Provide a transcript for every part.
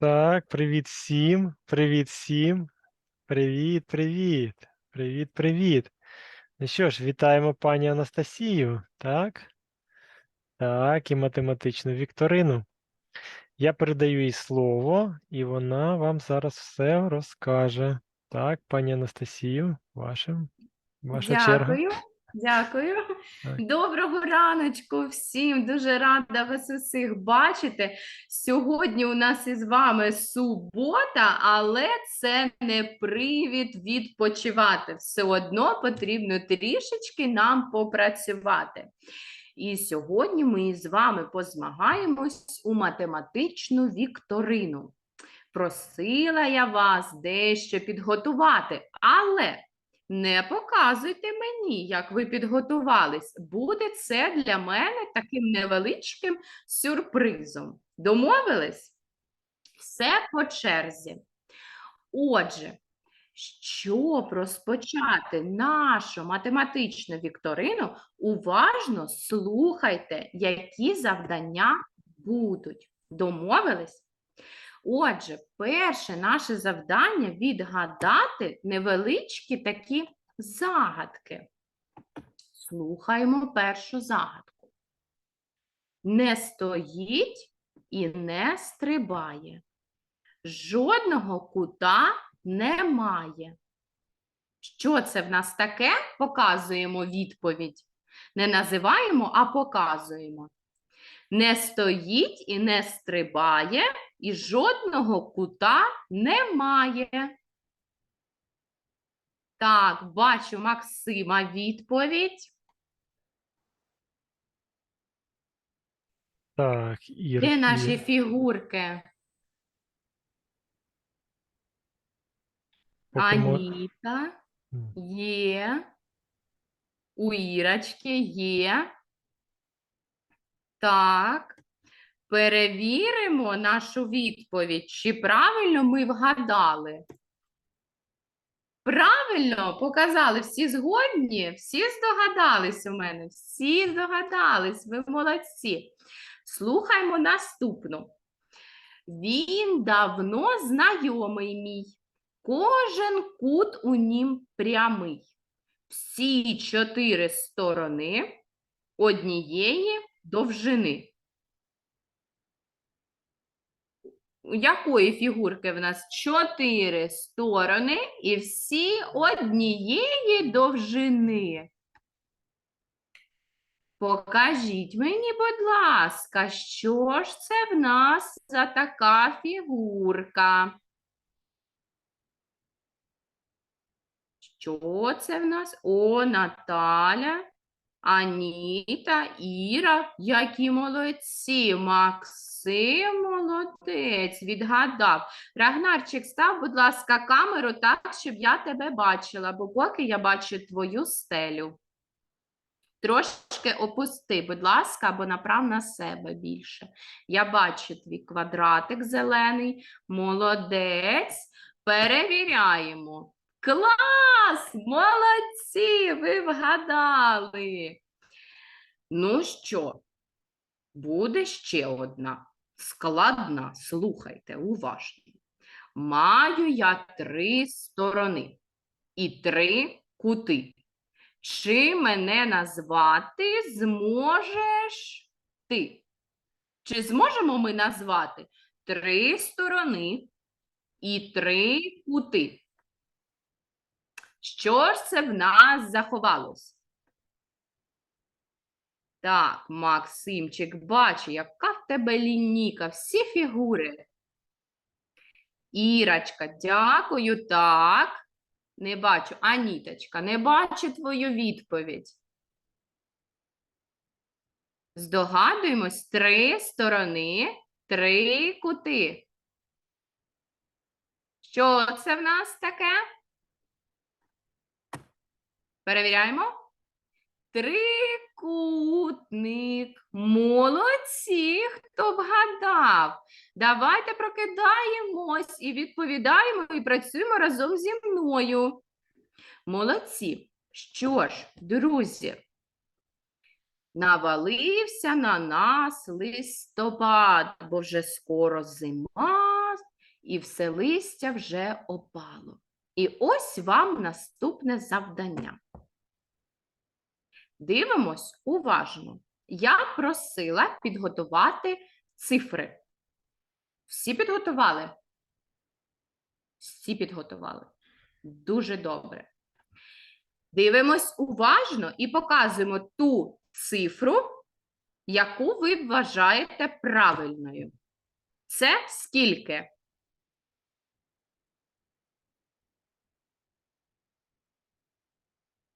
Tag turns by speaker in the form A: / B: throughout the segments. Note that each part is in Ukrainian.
A: Так, привіт всім, привіт всім. Привіт, привіт. Привіт, привіт. Ну що ж, вітаємо пані Анастасію, так? Так, і математичну вікторину. Я передаю їй слово, і вона вам зараз все розкаже. Так, пані Анастасію, вашим, ваша черга.
B: Дякую, дякую.
A: Так.
B: Доброго раночку всім. Дуже рада вас усіх бачити. Сьогодні у нас із вами субота, але це не привід відпочивати. Все одно потрібно трішечки нам попрацювати. І сьогодні ми з вами позмагаємось у математичну вікторину. Просила я вас дещо підготувати, але не показуйте мені, як ви підготувались. Буде це для мене таким невеличким сюрпризом. Домовились? Все по черзі. Отже, щоб розпочати нашу математичну вікторину, уважно слухайте, які завдання будуть. Домовились? Отже, перше наше завдання відгадати невеличкі такі загадки. Слухаємо першу загадку. Не стоїть і не стрибає. Жодного кута немає. Що це в нас таке? Показуємо відповідь. Не називаємо, а показуємо. Не стоїть і не стрибає, і жодного кута немає. Так, бачу Максима відповідь.
A: Так, Ір,
B: Де наші
A: Ір,
B: фігурки?
A: поки
B: Аніта є. У Ірочки є. Так. Перевіримо нашу відповідь, чи правильно ми вгадали. Правильно показали, всі згодні, всі здогадались у мене, всі здогадались, ви молодці. Слухаймо наступну. Він давно знайомий мій, кожен кут у нім прямий. Всі чотири сторони однієї довжини. Якої фігурки в нас чотири сторони і всі однієї довжини? Покажіть мені, будь ласка, що ж це в нас за така фігурка? Що це в нас? О, Наталя, Аніта, Іра, які молодці. Максим молодець, відгадав. Рагнарчик, став, будь ласка, камеру так, щоб я тебе бачила, бо поки я бачу твою стелю. Трошки опусти, будь ласка, або направ на себе більше. Я бачу твій квадратик зелений. Молодець. Перевіряємо. Клас! Молодці! Ви вгадали. Ну що, буде ще одна складна. Слухайте, уважно. Маю я три сторони і три кути. Чи мене назвати зможеш ти? Чи зможемо ми назвати три сторони і три кути? Що ж це в нас заховалось? Так, Максимчик, бачу, яка в тебе лінійка, всі фігури. Ірочка, дякую, так. Не бачу. Аніточка, не бачу твою відповідь. Здогадуємось, три сторони, три кути. Що це в нас таке? Перевіряємо. Трикутник. Молодці, хто вгадав. Давайте прокидаємось і відповідаємо і працюємо разом зі мною. Молодці. Що ж, друзі, навалився на нас листопад, бо вже скоро зима, і все листя вже опало. І ось вам наступне завдання. Дивимось уважно. Я просила підготувати цифри. Всі підготували? Всі підготували. Дуже добре. Дивимось уважно і показуємо ту цифру, яку ви вважаєте правильною. Це скільки?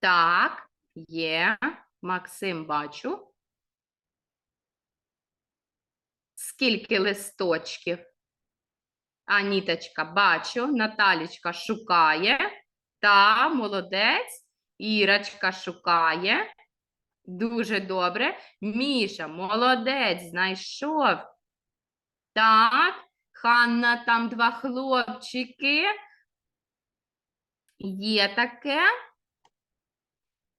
B: Так, є. Максим, бачу. Скільки листочків? Аніточка, бачу. Наталічка шукає. Та, молодець. Ірочка шукає. Дуже добре. Міша, молодець, знайшов. Так, Ханна, там два хлопчики. Є таке.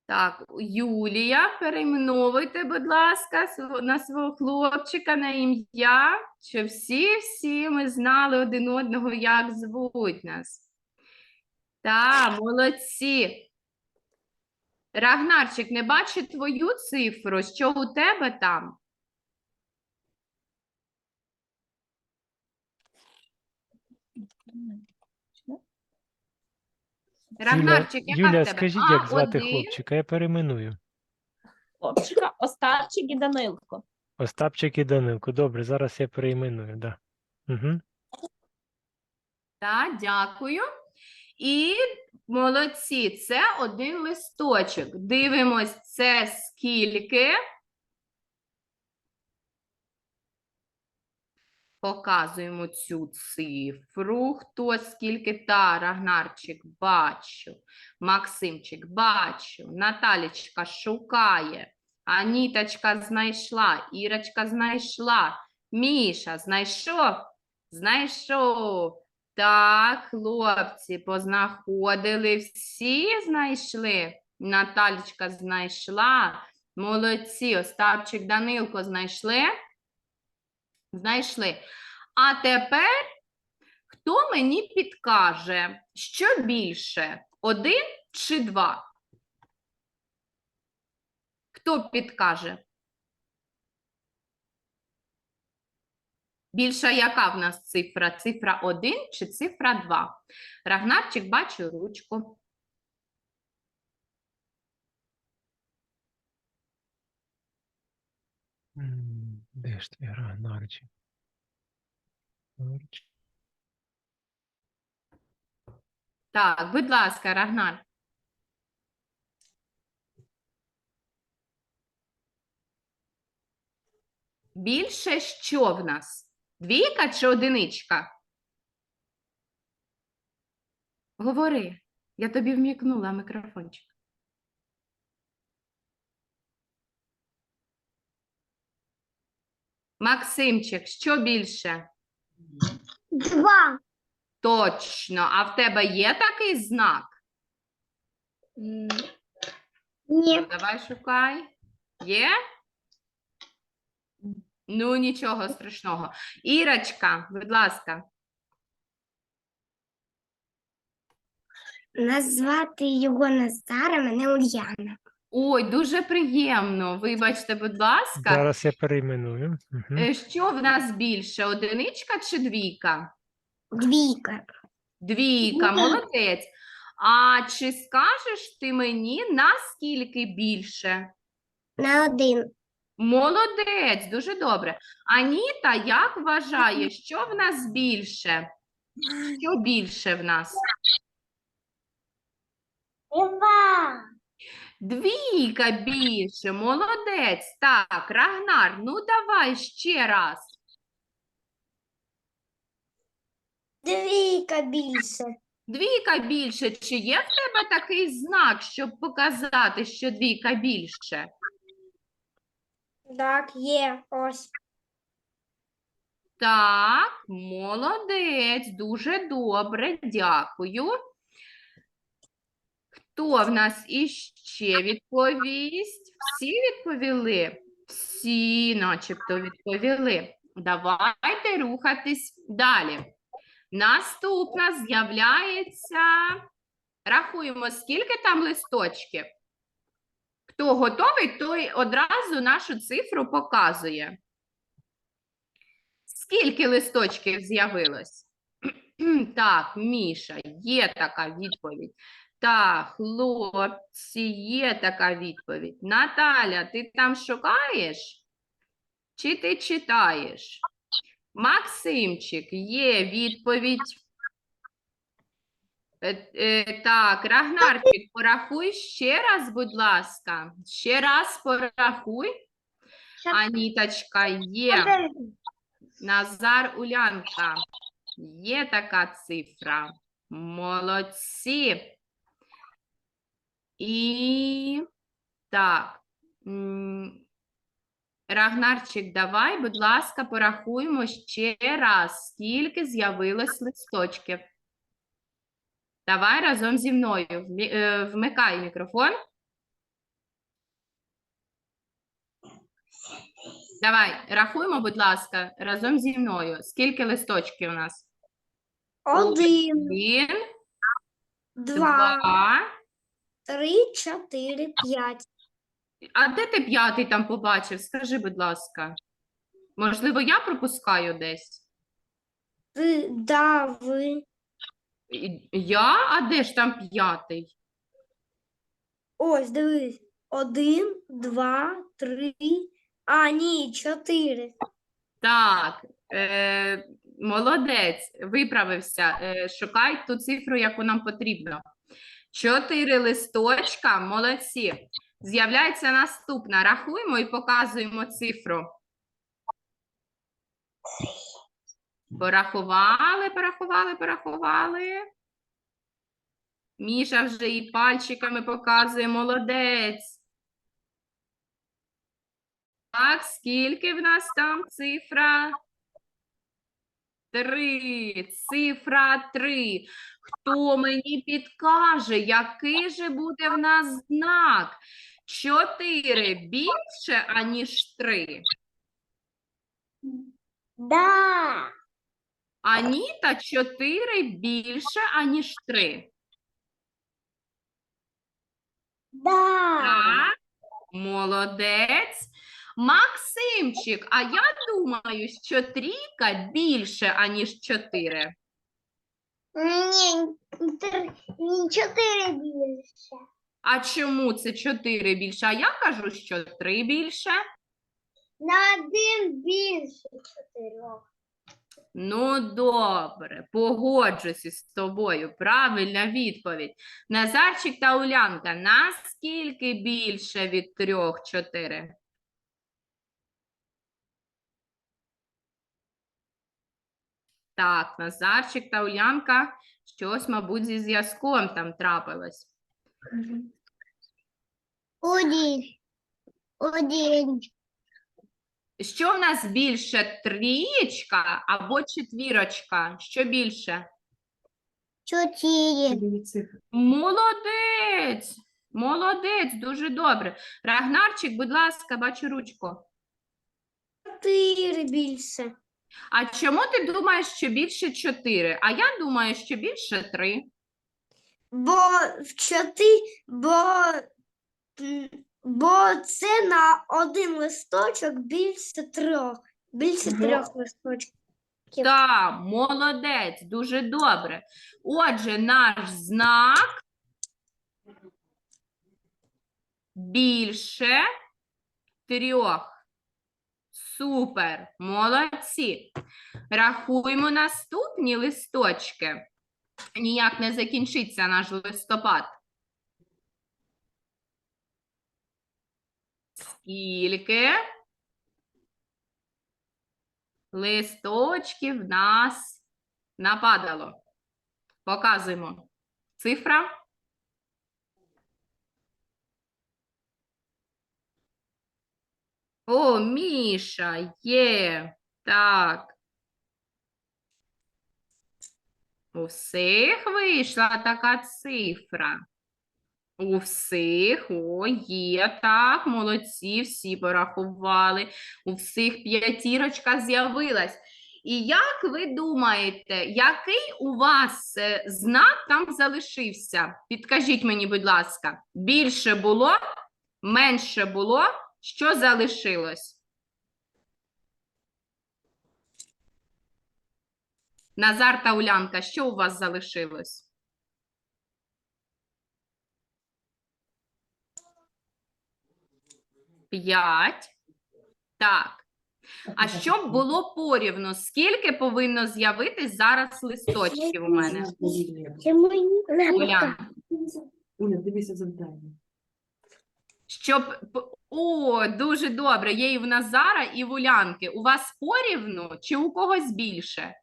B: Так, Юлія, перейменовуйте, будь ласка, на свого хлопчика на ім'я, щоб всі-всі ми знали один одного, як звуть нас. Так, молодці. Рагнарчик, не бачу твою цифру. Що у тебе там? Рагнарчик, яка
A: Юля,
B: в тебе?
A: скажіть,
B: А,
A: як звати
B: один.
A: хлопчика, я перейменую.
C: Хлопчика, Остапчик і Данилко.
A: Остапчик і Данилко. Добре, зараз я перейменую, да. Угу.
B: Так, дякую. І молодці, це один листочок. Дивимось, це скільки. Показуємо цю цифру. Хто скільки? Та, Рагнарчик, бачу. Максимчик, бачу. Наталічка шукає. Аніточка знайшла. Ірочка знайшла. Міша знайшов? Знайшов. Так, хлопці, познаходили, всі знайшли. Наталічка знайшла. Молодці, Остапчик, Данилко знайшли? Знайшли. А тепер хто мені підкаже, що більше? Один чи два? Хто підкаже? Більша яка в нас цифра? Цифра 1 чи цифра 2? Рагнарчик бачу ручку.
A: М, Де ж твій Рагнарчик?
B: Так, будь ласка, Рагнар. Більше що в нас? Двійка чи одиничка? Говори. Я тобі вмікнула мікрофончик. Максимчик, що більше?
D: Два.
B: Точно. А в тебе є такий знак?
D: Ні.
B: Давай шукай. Є? Ну, нічого страшного. Ірочка, будь ласка.
D: Назвати його Назар, а мене Ульяна.
B: Ой, дуже приємно. Вибачте, будь ласка.
A: Зараз я перейменую. Угу.
B: Що в нас більше? Одиничка чи двійка?
D: Двійка.
B: Двійка, молодець. А чи скажеш ти мені наскільки більше?
D: На один.
B: Молодець, дуже добре. Аніта, як вважає, що в нас більше? Що більше в нас?
D: Два.
B: Двійка більше, молодець. Так, Рагнар, ну давай ще раз.
D: Двійка більше.
B: Двійка більше. Чи є в тебе такий знак, щоб показати, що двійка більше?
D: Так, є. Ось.
B: Так, молодець, дуже добре, дякую. Хто в нас іще відповість? Всі відповіли? Всі, начебто, відповіли. Давайте рухатись далі. Наступна з'являється. Рахуємо, скільки там листочків. Хто готовий, той одразу нашу цифру показує. Скільки листочків з'явилось? Так, Міша, є така відповідь. Так, хлопці, є така відповідь. Наталя, ти там шукаєш? Чи ти читаєш? Максимчик, є відповідь. Е, е, Так, Рагнарчик, порахуй ще раз, будь ласка. Ще раз порахуй. Аніточка, є. Назар Улянка. Є така цифра. Молодці. І так. Рагнарчик, давай, будь ласка, порахуємо ще раз, скільки з'явилось листочків. Давай разом зі мною. Е, Вмикай мікрофон. Давай, рахуємо, будь ласка, разом зі мною. Скільки листочків у нас?
D: Один,
B: Один,
D: два,
B: два.
D: Три, чотири, п'ять.
B: А де ти п'ятий там побачив? Скажи, будь ласка. Можливо, я пропускаю десь?
D: Ти, да, ви.
B: І- Я? А де ж там п'ятий?
D: Ось, дивись. Один, два, три. А, ні, чотири.
B: Так, е, молодець, виправився. Е, шукай ту цифру, яку нам потрібно. Чотири листочка, молодці. З'являється наступна. Рахуємо і показуємо цифру. Порахували, порахували, порахували. Міша вже і пальчиками показує, молодець. Так, скільки в нас там цифра? Три. Цифра три. Хто мені підкаже, який же буде в нас знак? Чотири більше, аніж три.
D: Да.
B: Аніта чотири більше, аніж три.
D: Да.
B: Так, молодець. Максимчик, а я думаю, що трійка більше, аніж чотири.
D: Ні, три- ні, чотири більше.
B: А чому це 4 більше? А я кажу, що 3 більше.
D: На один більше чотирьох.
B: Ну, добре, погоджуся з тобою. Правильна відповідь. Назарчик та Улянка, наскільки більше від 3 4? Так, Назарчик та Улянка, щось, мабуть, зі зв'язком там трапилось.
D: Один. Один.
B: Що в нас більше? Трієчка або четвірочка? Що більше?
D: Чотири.
B: Молодець! Молодець, дуже добре. Рагнарчик, будь ласка, бачу ручку.
D: Чотири більше.
B: А чому ти думаєш, що більше 4? А я думаю, що більше 3.
D: Бо в чотири, бо, бо це на один листочок більше трьох. Більше
B: Во.
D: трьох листочків.
B: Так, молодець, дуже добре. Отже, наш знак більше трьох. Супер, молодці. Рахуємо наступні листочки. Ніяк не закінчиться наш листопад. Скільки листочків нас нападало? Показуємо. Цифра. О, Міша, є. Так. У всіх вийшла така цифра. У всіх, о, є, так, молодці, всі порахували. У всіх п'ятірочка з'явилась. І як ви думаєте, який у вас е, знак там залишився? Підкажіть мені, будь ласка, більше було, менше було, що залишилось? Назар та Улянка, що у вас залишилось? П'ять. Так. А щоб було порівну, скільки повинно з'явитись зараз листочків у мене? Уляна.
E: Уля, дивися завдання.
B: Щоб о, дуже добре. Є і в Назара, і в Улянки. У вас порівну чи у когось більше?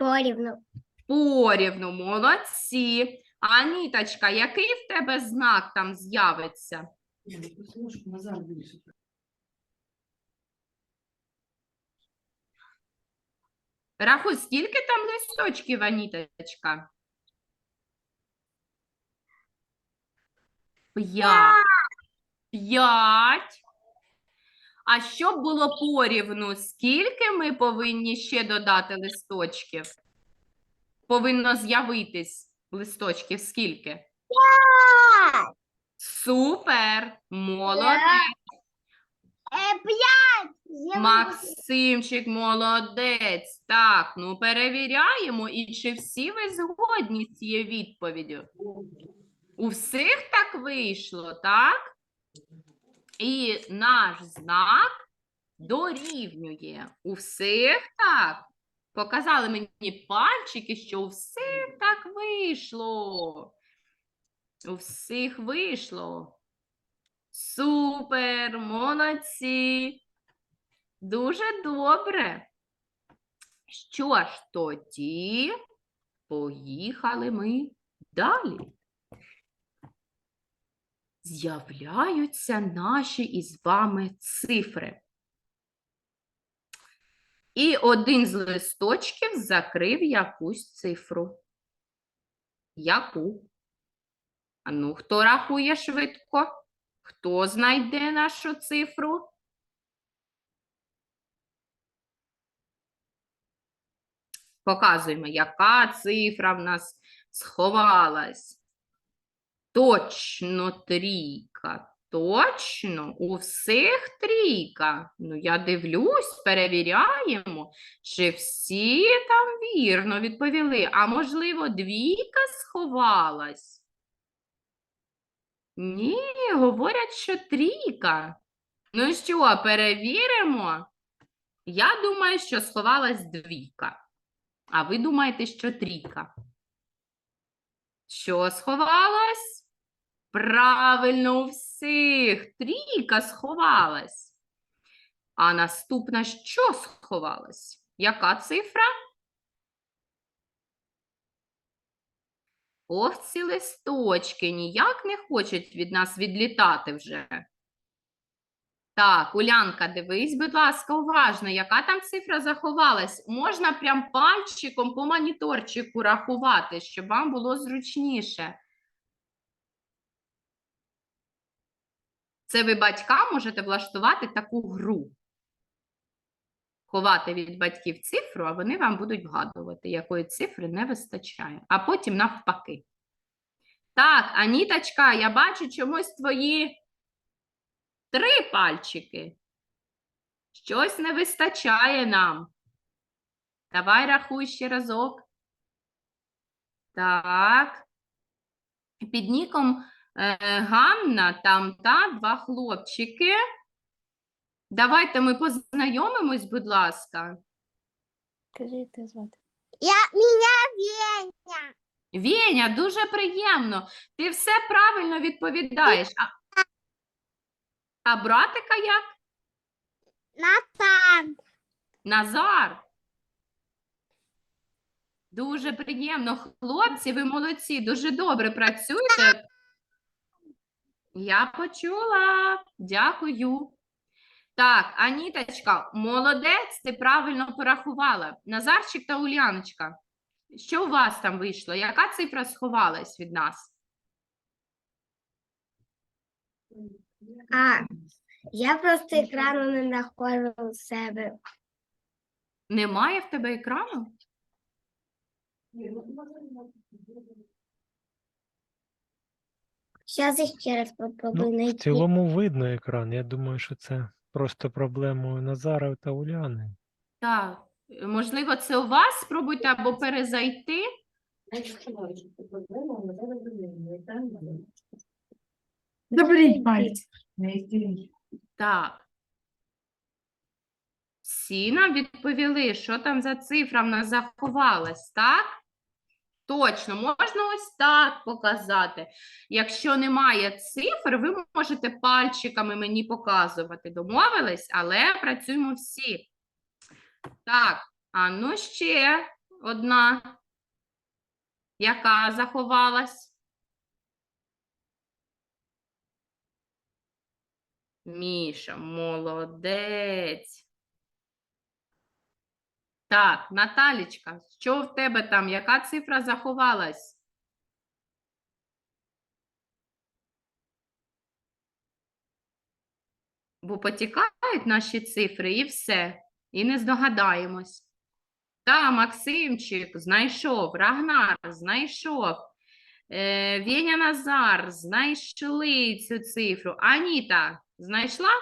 D: порівну.
B: Порівну, молодці. Аніточка, який в тебе знак там з'явиться?
E: Більше.
B: Рахуй, скільки там листочків, Аніточка? П'ять. П'ять. А щоб було порівну, скільки ми повинні ще додати листочків? Повинно з'явитись листочків скільки? Супер! Молодець!
D: Е, п'ять.
B: Максимчик, молодець. Так, ну перевіряємо, і чи всі ви згодні з цією відповіддю? У всіх так вийшло, так? І наш знак дорівнює. У всіх так. Показали мені пальчики, що у всіх так вийшло. У всіх вийшло. Супер, молодці. Дуже добре. Що ж тоді? Поїхали ми далі. З'являються наші із вами цифри. І один з листочків закрив якусь цифру. Яку? А ну, хто рахує швидко? Хто знайде нашу цифру? Показуємо, яка цифра в нас сховалась. Точно трійка. Точно, у всіх трійка. Ну, я дивлюсь, перевіряємо, чи всі там вірно відповіли. А можливо, двійка сховалась? Ні, говорять, що трійка. Ну що, перевіримо? Я думаю, що сховалась двійка. А ви думаєте, що трійка? Що сховалось? Правильно, у всіх. Трійка сховалась. А наступна що сховалась? Яка цифра? Ох, ці листочки ніяк не хочуть від нас відлітати вже. Так, Улянка, дивись, будь ласка, уважно, яка там цифра заховалась? Можна прям пальчиком по моніторчику рахувати, щоб вам було зручніше. Це ви батькам можете влаштувати таку гру. Ховати від батьків цифру, а вони вам будуть вгадувати, якої цифри не вистачає. А потім навпаки. Так, Аніточка, я бачу чомусь твої три пальчики. Щось не вистачає нам. Давай рахуй ще разок. Так. Під ніком Ганна, там та два хлопчики. Давайте ми познайомимось, будь ласка.
C: Кажи, ти звати.
D: Я мене Веня.
B: Веня, дуже приємно. Ти все правильно відповідаєш. А, а братика як?
D: Натан.
B: Назар. Дуже приємно. Хлопці, ви молодці, дуже добре працюєте. Я почула. Дякую. Так, Аніточка, молодець, ти правильно порахувала. Назарчик та Уляночка. Що у вас там вийшло? Яка цифра сховалась від нас?
D: А, я просто екрану не знаходжу у себе.
B: Немає в тебе екрану?
D: Зараз ще раз попробую
A: Ну, в
D: знайти.
A: цілому видно екран. Я думаю, що це просто проблема Назара та Уляни.
B: Так. Можливо, це у вас спробуйте або перезайти.
E: Заберіть палець.
B: Так. Всі нам відповіли, що там за цифра в нас заховалась, так? Точно, можна ось так показати. Якщо немає цифр, ви можете пальчиками мені показувати. Домовились, але працюємо всі. Так, а ну ще одна. Яка заховалась? Міша, молодець. Так, Наталічка, що в тебе там? Яка цифра заховалась? Бо потікають наші цифри і все, і не здогадаємось. Та, Максимчик знайшов, Рагнар знайшов, е, Веня Назар знайшли цю цифру. Аніта знайшла?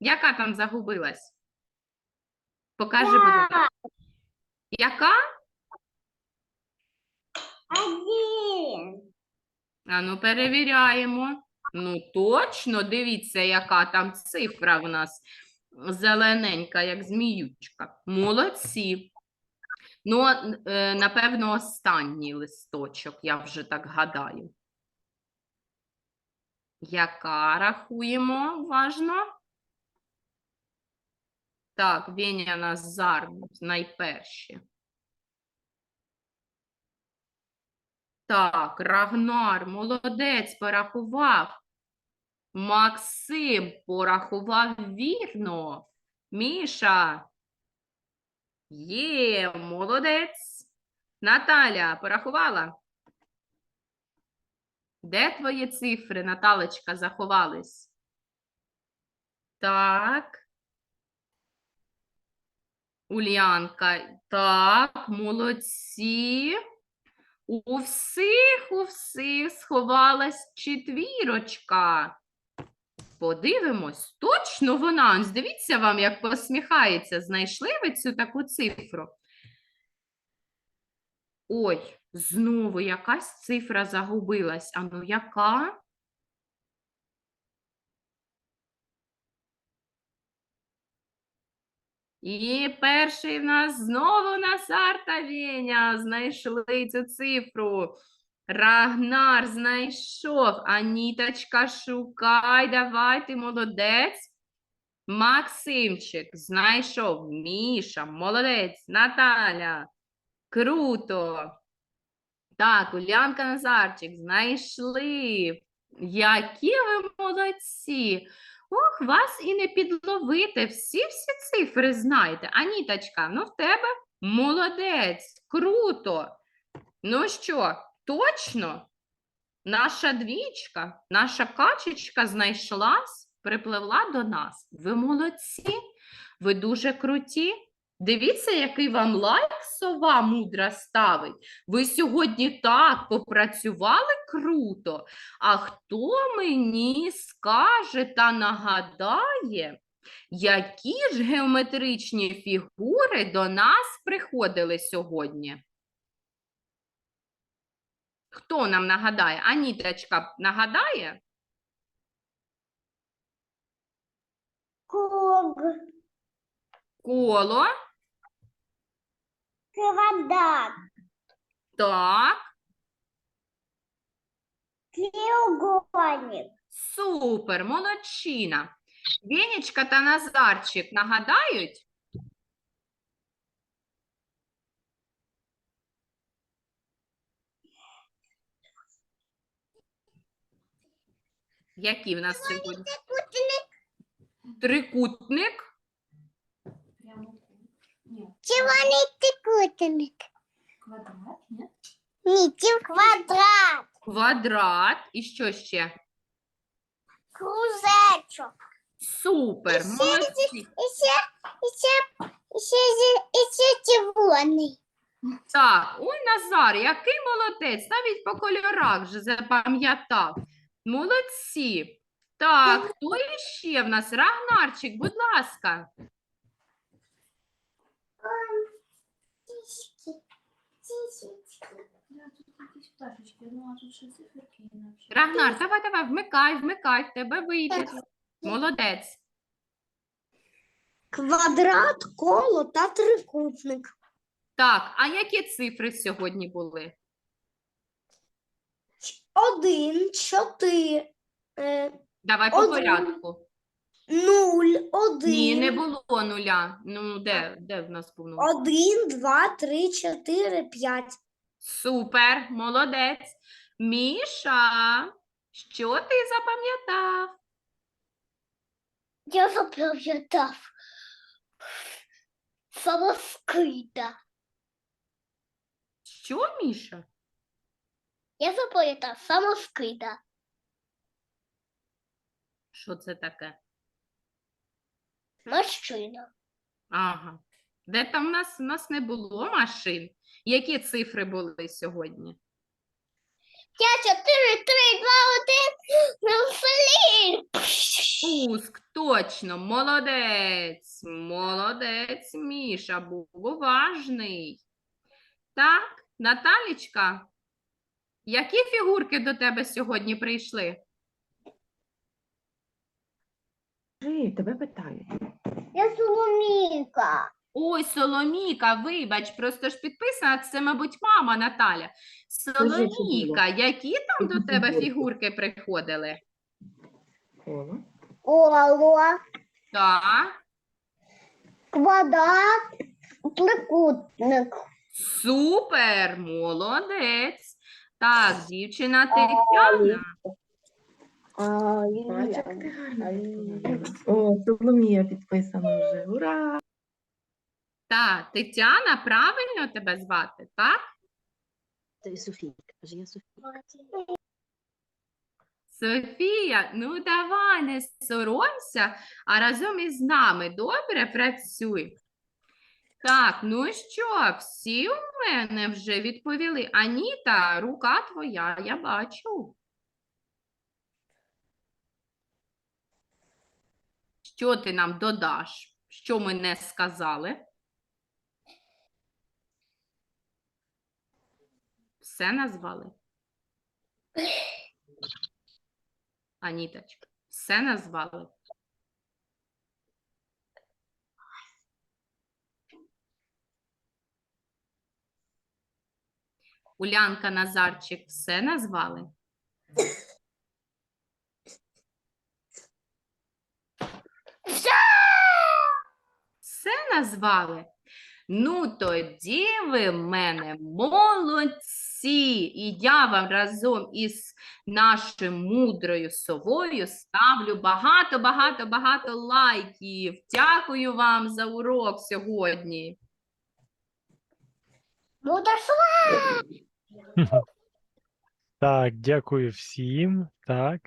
B: Яка там загубилась? Покажи, будь ласка. Яка?
D: Один.
B: А ну перевіряємо. Ну точно, дивіться, яка там цифра в нас зелененька, як зміючка. Молодці. Ну, е, напевно, останній листочок, я вже так гадаю. Яка рахуємо уважно? Так, Веня Назар найперші. Так, Рагнар, молодець, порахував. Максим порахував вірно. Міша. Є, молодець. Наталя, порахувала? Де твої цифри, Наталочка, заховались? Так. Ульянка. Так, молодці. У всіх, у всіх сховалась четвірочка. Подивимось, точно вона. Дивіться вам, як посміхається. Знайшли ви цю таку цифру? Ой, знову якась цифра загубилась. А ну яка? І перший в нас знову Назар та знайшли цю цифру. Рагнар знайшов. Аніточка, шукай, давай, ти молодець. Максимчик знайшов. Міша, молодець. Наталя. Круто. Так, Улянка Назарчик, знайшли. Які ви молодці. Ох, вас і не підловити. Всі-всі цифри знаєте. Аніточка, ну в тебе молодець, круто. Ну що, точно? Наша двічка, наша качечка знайшлась, припливла до нас. Ви молодці, ви дуже круті. Дивіться, який вам лайк сова мудра ставить. Ви сьогодні так попрацювали круто. А хто мені скаже та нагадає, які ж геометричні фігури до нас приходили сьогодні? Хто нам нагадає? Аніточка нагадає?
D: Круг.
B: Коло.
D: Квадрат.
B: Так,
D: Треугольник.
B: супер, молодчина. Венечка та Назарчик нагадають? Які в нас сьогодні? Трикутник.
D: Червоний трикутник.
E: Квадрат, ні?
D: Ні, це квадрат.
B: Квадрат і що ще?
D: Кружечок.
B: Супер,
D: ще
B: молодці.
D: І ще, і ще, і ще, і ще червоний.
B: Так, ой, Назар, який молодець, навіть по кольорах вже запам'ятав. Молодці. Так, хто іще в нас? Рагнарчик, будь ласка.
E: Да, тут якісь пташечки, ну а тут ще циферки інакше.
B: Рагнар, давай, давай, вмикай, вмикай, в тебе вийде. Молодець.
D: Квадрат, коло та трикутник.
B: Так, а які цифри сьогодні були?
D: Один, чотири, е,
B: Давай по
D: Один.
B: порядку.
D: Нуль, один.
B: Ні, не було нуля. Ну, де, де в нас був нуль?
D: Один, два, три, чотири, п'ять.
B: Супер, молодець. Міша, що ти запам'ятав?
D: Я запам'ятав. Самоскида.
B: Що, Міша?
D: Я запам'ятав самоскида.
B: Що це таке?
D: Машина.
B: Ага. Де там в нас, в нас не було машин? Які цифри були сьогодні?
D: П'ять, чотири, три, два, один. Науфалін.
B: Пуск, точно, молодець, молодець, Міша, був уважний. Так, Наталічка, які фігурки до тебе сьогодні прийшли?
F: Тебе питають.
D: Я Соломійка.
B: Ой, Соломійка, вибач, просто ж підписана, це, мабуть, мама Наталя. Соломійка, які там до тебе
F: фігурки?
B: приходили?
F: Коло.
D: Коло,
B: Так,
D: квадрат, трикутник.
B: супер, молодець. Так, дівчина Тетяна.
F: Бач, як ти гарно відповіла. О, Соломія підписана вже. Ура!
B: Так, Тетяна, правильно тебе звати, так?
C: Ти Софійка, каже, я Софійка.
B: Софія, ну давай, не соромся, а разом із нами добре працюй. Так, ну що, всі у мене вже відповіли. Аніта, рука твоя, я бачу. Що ти нам додаш? Що ми не сказали? Все назвали? Аніточка, все назвали? Улянка Назарчик, все назвали? Все назвали? Ну, тоді ви в мене молодці. І я вам разом із нашою мудрою совою ставлю багато, багато, багато лайків. Дякую вам за урок сьогодні.
D: Мудр
A: Так, дякую всім. Так.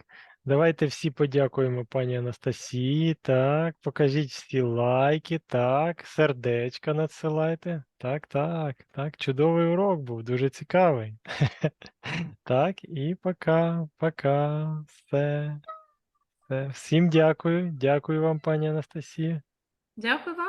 A: Давайте всі подякуємо пані Анастасії. Так, покажіть всі лайки. Так, сердечка надсилайте. Так, так, так. Чудовий урок був, дуже цікавий. Так, і пока, пока. Все. Всім дякую. Дякую вам, пані Анастасія.
B: Дякую вам.